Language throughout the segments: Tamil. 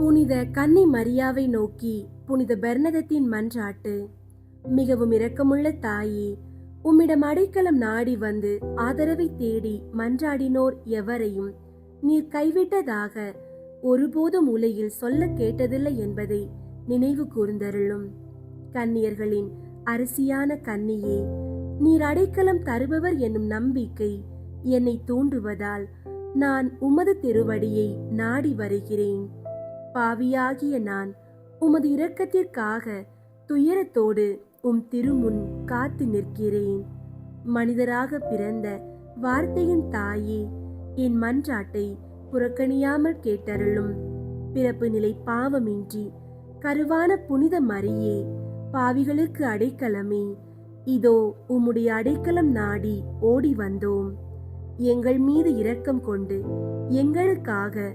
புனித கன்னி மரியாவை நோக்கி புனித பெர்னதத்தின் மன்றாட்டு. மிகவும் இரக்கமுள்ள தாயே உம்மிடம் அடைக்கலம் நாடி வந்து ஆதரவை தேடி மன்றாடினோர் எவரையும் நீர் கைவிட்டதாக ஒருபோதும் உலகில் சொல்ல கேட்டதில்லை என்பதை நினைவு கூர்ந்தருளும். கன்னியர்களின் அரசியான கன்னியே நீர் அடைக்கலம் தருபவர் என்னும் நம்பிக்கை என்னை தூண்டுவதால் நான் உமது திருவடியை நாடி வருகிறேன். பாவியாகிய நான் உமது இரக்கத்திற்காக துயரத்தோடு உம் திருமுன் காத்து நிற்கிறேன். மனிதராக பிறந்த வார்த்தையின் தாயே என் மன்றாட்டை புறக்கணியாமல் கேட்டருளும். பிறப்பு நிலை பாவமின்றி கருவான புனித மரியே பாவிகளுக்கு அடைக்கலமே. இதோ உம்முடைய அடைக்கலம் நாடி ஓடி வந்தோம். எங்கள் மீது இரக்கம் கொண்டு எங்களுக்காக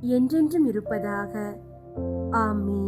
என்றென்றும் இருப்பதாக. ஆமீன்.